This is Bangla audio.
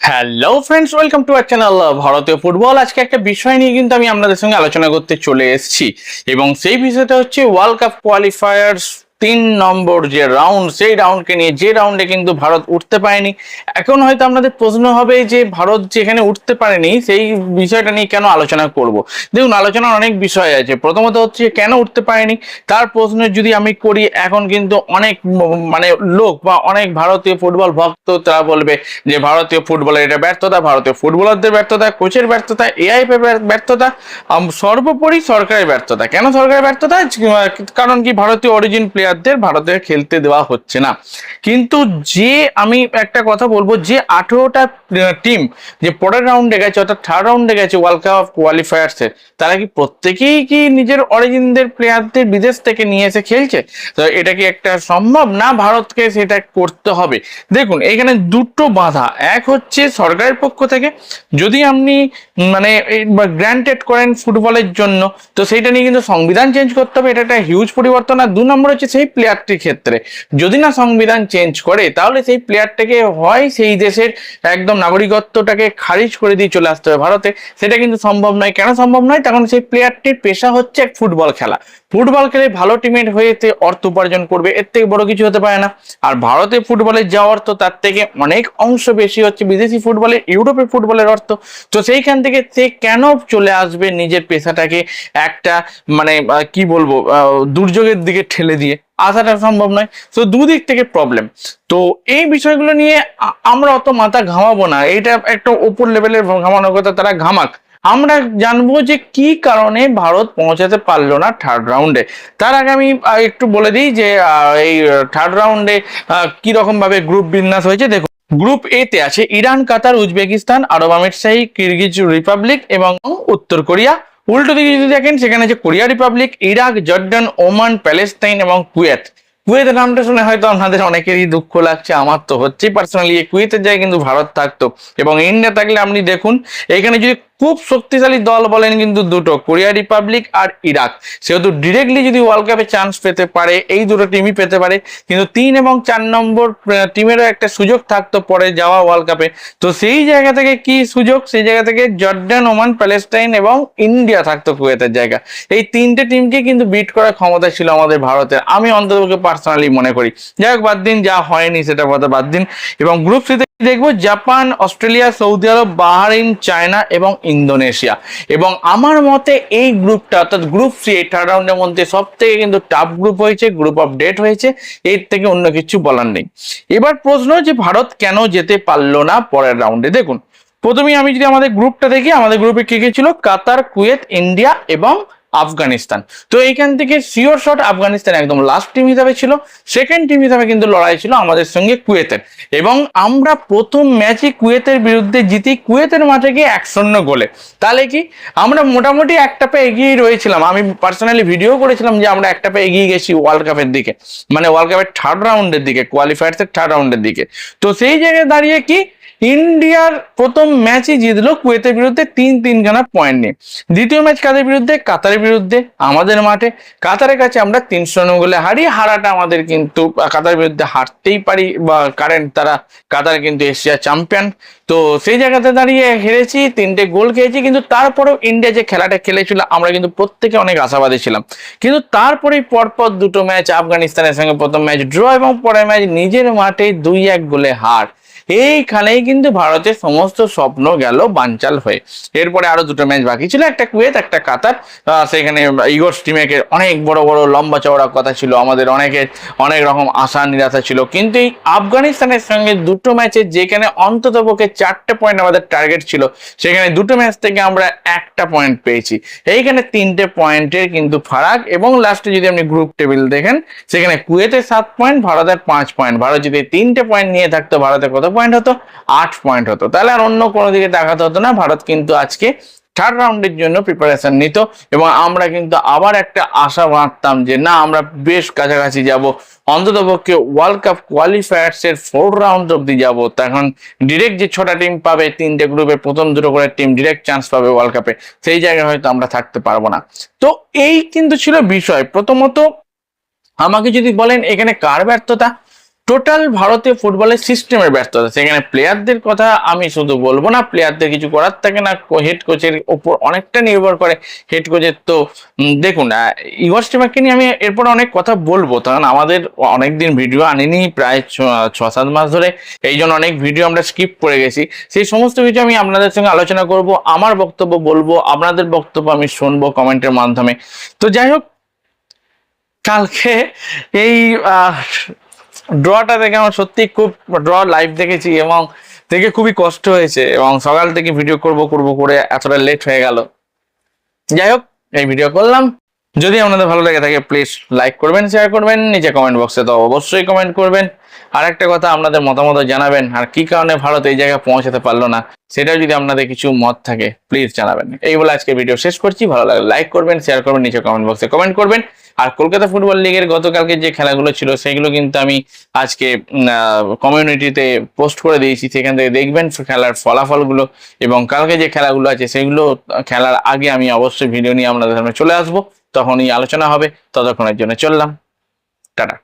Hello friends welcome to our channel ভারতীয় ফুটবল আজকে একটা বিষয় নিয়ে কিন্তু আমি আপনাদের সঙ্গে আলোচনা করতে চলে এসেছি। এবং সেই বিষয়টা হচ্ছে ওয়ার্ল্ড কাপ কোয়ালিফায়ার্স তিন নম্বর যে রাউন্ড সেই রাউন্ডকে নিয়ে যে রাউন্ডে কিন্তু ভারত উঠতে পারেনি। এখন হয়তো আপনাদের প্রশ্ন হবে যে ভারত যেখানে উঠতে পারেনি, সেই বিষয়টা নিয়ে কেন আলোচনা করব? দেখুন, আলোচনার অনেক বিষয় আছে। প্রথমত হচ্ছে কেন উঠতে পারেনি? তার প্রশ্ন যদি আমি করি, এখন কিন্তু অনেক মানে লোক বা অনেক ভারতীয় ফুটবল ভক্ত, তারা বলবে যে ভারতীয় ফুটবলের এটা ব্যর্থতা, ভারতীয় ফুটবলারদের ব্যর্থতা, কোচের ব্যর্থতা এআইপি ব্যর্থতা সর্বোপরি সরকারের ব্যর্থতা। কেন সরকারের ব্যর্থতা? কারণ কি ভারতীয় অরিজিন প্লেয়ারদের ভারতে খেলতে দেওয়া হচ্ছে না। কিন্তু যে আমি একটা কথা বলব, যে আঠেরোটা টিম যে পরের রাউন্ডে গেছে, অর্থাৎ থার্ড রাউন্ডে গেছে ওয়ার্ল্ড কাপ কোয়ালিফায়ার্সে তারা কি প্রত্যেকেই কি নিজের অরিজিনদের প্লেয়ারদের বিদেশ থেকে নিয়ে এসে খেলছে? তো এটা কি একটা সম্ভব না ভারতকে সেটা করতে হবে? দেখুন, এখানে দুটো বাধা। এক হচ্ছে সরকারের পক্ষ থেকে, যদি আপনি মানে গ্র্যান্টেড করেন ফুটবলের জন্য, তো সেইটা নিয়ে কিন্তু সংবিধান চেঞ্জ করতে হবে। এটা একটা হিউজ পরিবর্তন। আর দু নম্বর হচ্ছে প্লেয়ারটির ক্ষেত্রে। যদি না সংবিধান চেঞ্জ করে, তাহলে সেই প্লেয়ারটাকে হয় সেই দেশের একদম নাগরিকত্বটাকে খারিজ করে দিয়ে চলে আসতে হবে ভারতে। সেটা কিন্তু সম্ভব নয়। কেন সম্ভব নয়? তখন সেই প্লেয়ারটির পেশা হচ্ছে এক ফুটবল খেলা। ফুটবল খেলে ভালো টিমের হয়েতে অর্থ উপার্জন করবে, এর থেকে বড় কিছু হতে পারে না। আর ভারতে ফুটবলের যা অর্থ তার থেকে অনেক অংশ বেশি হচ্ছে বিদেশি ফুটবলে ইউরোপের ফুটবলের অর্থ। তো সেইখান থেকে সে কেন চলে আসবে নিজের পেশাটাকে একটা মানে কি বলব দুর্যোগের দিকে ঠেলে দিয়ে? আসাটা সম্ভব নয়। তো দুদিক থেকে প্রবলেম তো এই বিষয়গুলো নিয়ে আমরা অত মাথা ঘামাবো না। এটা একটা ওপর লেভেলের ঘামানোর কথা, তারা ঘামাক। আমরা জানব যে কি কারণে ভারত পৌঁছাতে পারল না থার্ড রাউন্ডে তার আগে আমি একটু বলে দিই যে এই থার্ড রাউন্ডে কি রকম ভাবে গ্রুপ বিন্যাস হয়েছে। দেখুন গ্রুপ এ তে আছে ইরান, কাতার, উজবেকিস্তান, আরব আমিরশাহী, কিরগিজ রিপাবলিক এবং উত্তর কোরিয়া। উল্টো দিকে যদি দেখেন, সেখানে আছে Korea Republic, Iraq, Jordan, Oman, Palestine এবং কুয়েত। কুয়েতের নামটা শুনে হয়তো আপনাদের অনেকেরই দুঃখ লাগছে, আমার তো হচ্ছেই পার্সোনালি কুয়েতের জায়গায় কিন্তু ভারত থাকতো। এবং ইন্ডিয়া থাকলে আপনি দেখুন, এখানে যদি খুব শক্তিশালী দল বলেন কিন্তু দুটো, কোরিয়া রিপাবলিক আর ইরাক। সেহেতু ডিরেক্টলি যদি ওয়ার্ল্ড কাপে চান্স পেতে পারে, এই দুটো টিমই পেতে পারে। কিন্তু তিন এবং চার নম্বর টিমেরও একটা সুযোগ থাকতো পরে যাওয়া ওয়ার্ল্ড কাপে তো সেই জায়গা থেকে কি সুযোগ? সেই জায়গা থেকে জর্ডান ওমান প্যালেস্টাইন এবং ইন্ডিয়া থাকতো কুয়েতের জায়গা। এই তিনটে টিমকে কিন্তু বিট করার ক্ষমতা ছিল আমাদের ভারতের আমি অন্ততপক্ষে পার্সোনালি মনে করি। যাই হোক, বাদ দিন, যা হয়নি সেটা কথা বাদ দিন। এবং গ্রুপ সিতে দেখব, Japan, Australia, Saudi Arab Bahrain China এবং ইন্দোনেশিয়া। এবং আমার মতে এই গ্রুপটা, অর্থাৎ গ্রুপ সি এই থার্ড রাউন্ডের মধ্যে সব থেকে কিন্তু টাফ গ্রুপ হয়েছে গ্রুপ অফ ডেট হয়েছে, এর থেকে অন্য কিছু বলার নেই। এবার প্রশ্ন যে ভারত কেন যেতে পারল না পরের রাউন্ডে দেখুন, প্রথমেই আমি যদি আমাদের গ্রুপটা দেখি, আমাদের গ্রুপে কে কে ছিল? কাতার, কুয়েত, ইন্ডিয়া এবং আফগানিস্তান। তো এইখান থেকে সিওর শট আফগানিস্তান একদম লাস্ট টিম হিসাবে ছিল। সেকেন্ড টিম হিসাবে কিন্তু লড়াই ছিল আমাদের সঙ্গে কুয়েতের। এবং আমরা প্রথম ম্যাচে কুয়েতের বিরুদ্ধে জিতি কুয়েতের মাঠে গিয়ে এক শূন্য গোলে। তাহলে কি? আমরা মোটামুটি একটা পে এগিয়েই রয়েছিলাম। আমি পার্সোনালি ভিডিও করেছিলাম যে আমরা একটা পে এগিয়ে গেছি ওয়ার্ল্ড কাপের দিকে। মানে ওয়ার্ল্ড কাপের থার্ড রাউন্ডের দিকে কোয়ালিফায়ার্সের থার্ড রাউন্ডের দিকে। তো সেই জায়গায় দাঁড়িয়ে কি? ইন্ডিয়ার প্রথম ম্যাচই জিতলো কুয়েতের বিরুদ্ধে তিন তিনখানা পয়েন্ট নিয়ে। দ্বিতীয় ম্যাচ কাদের বিরুদ্ধে? কাতারের বিরুদ্ধে আমাদের মাঠে। কাতারের কাছে আমরা তিনশো রান গোলে হারি হারাটা আমাদের কিন্তু আহ, কাতারের বিরুদ্ধে হারতেই পারি বা কারেন্ট তারা কাতার কিন্তু এশিয়া চ্যাম্পিয়ন। তো সেই জায়গাতে দাঁড়িয়ে হেরেছি তিনটে গোল খেয়েছি কিন্তু তারপরেও ইন্ডিয়া যে খেলাটা খেলেছিল আমরা কিন্তু প্রত্যেকে অনেক আশাবাদী ছিলাম। কিন্তু তারপরেই পরপর দুটো ম্যাচ আফগানিস্তানের সঙ্গে প্রথম ম্যাচ ড্র এবং পরের ম্যাচ নিজের মাঠে দুই এক গোলে হার। এইখানেই কিন্তু ভারতের সমস্ত স্বপ্ন গেল, বানচাল হয়ে। এরপরে আরও দুটো ম্যাচ বাকি ছিল, একটা কুয়েত, একটা কাতার। সেখানে ইগোর টিমেকের অনেক বড় বড় লম্বা চওড়া কথা ছিল, আমাদের অনেকের অনেক রকম আশা, নিরাশা ছিল। কিন্তু এই আফগানিস্তানের সঙ্গে দুটো ম্যাচে যেখানে অন্তত পক্ষে চারটে পয়েন্ট আমাদের টার্গেট ছিল, সেখানে দুটো ম্যাচ থেকে আমরা একটা পয়েন্ট পেয়েছি। এইখানে তিনটে পয়েন্টের কিন্তু ফারাক এবং লাস্টে যদি আপনি গ্রুপ টেবিল দেখেন, সেখানে কুয়েতের সাত পয়েন্ট ভারতের পাঁচ পয়েন্ট ভারত যদি তিনটে পয়েন্ট নিয়ে থাকতো ভারতের কত পয়েন্ট হতো, আট পয়েন্ট হতো। তাহলে আর অন্য কোনো দিকে দেখাতে হতো না। ভারত কিন্তু আজকে থার্ড রাউন্ডের জন্য প্রিপারেশন নিত এবং আমরা কিন্তু আবার একটা আশা বাঁধতাম যে না, আমরা বেশ কাছাকাছি যাব। অন্তত পক্ষে ওয়ার্ল্ড কাপ কোয়ালিফায়ার্স এর ফোর রাউন্ড অব্দি যাব। তখন ডিরেক্ট যে ছটা টিম পাবে, তিনটে গ্রুপে প্রথম দুটো করে টিম ডিরেক্ট চান্স পাবে ওয়ার্ল্ড কাপে সেই জায়গায় হয়তো আমরা থাকতে পারব না। তো এই কিন্তু ছিল বিষয়। প্রথমত আমাকে যদি বলেন এখানে কার ব্যর্থতা? টোটাল ভারতীয় ফুটবলের সিস্টেমের ব্যর্থতা সেখানে প্লেয়ারদের কথা আমি শুধু বলব না প্লেয়ারদের কিছু করার থাকে না। হেড কোচের ওপর অনেকটা নির্ভর করে হেড কোচের তো দেখুন ইগর নিয়ে আমি এরপর অনেক কথা বলব। কারণ আমাদের অনেক দিন ভিডিও আনিনি, প্রায় ছ সাত মাস ধরে। এই জন্য অনেক ভিডিও আমরা স্কিপ করে গেছি। সেই সমস্ত কিছু আমি আপনাদের সঙ্গে আলোচনা করব, আমার বক্তব্য বলব, আপনাদের বক্তব্য আমি শুনব কমেন্টের মাধ্যমে। তো যাই হোক, কালকে এই ড্রটা দেখে আমার সত্যি খুব ড্র লাইভ দেখেছি এবং দেখে খুবই কষ্ট হয়েছে এবং সকাল থেকে ভিডিও করব করব করে এতটা লেট হয়ে গেল। যাই হোক, এই ভিডিও করলাম। যদি আপনাদের ভালো লাগে থাকে প্লিজ লাইক করবেন শেয়ার করবেন, নিচে কমেন্ট বক্সে তো অবশ্যই কমেন্ট করবেন। আর একটা কথা আপনাদের মতামত জানাবেন, আর কি কারণে ভারত এই জায়গায় পৌঁছাতে পারল না, সেটাও যদি আপনাদের কিছু মত থাকে প্লিজ জানাবেন। এই বলে আজকে ভিডিও শেষ করছি, ভালো লাগলে লাইক করবেন শেয়ার করবেন, নিচে কমেন্ট বক্সে কমেন্ট করবেন। আর কলকাতা ফুটবল লিগের গতকালকে যে খেলাগুলো ছিল, সেগুলো কিন্তু আমি আজকে কমিউনিটিতে পোস্ট করে দিয়েছি, সেখান থেকে দেখবেন খেলার ফলাফলগুলো। এবং কালকে যে খেলাগুলো আছে, সেগুলো খেলার আগে আমি অবশ্যই ভিডিও নিয়ে আপনাদের সামনে চলে আসব। তখনই আলোচনা হবে, ততক্ষণের জন্য চললাম। টাটা।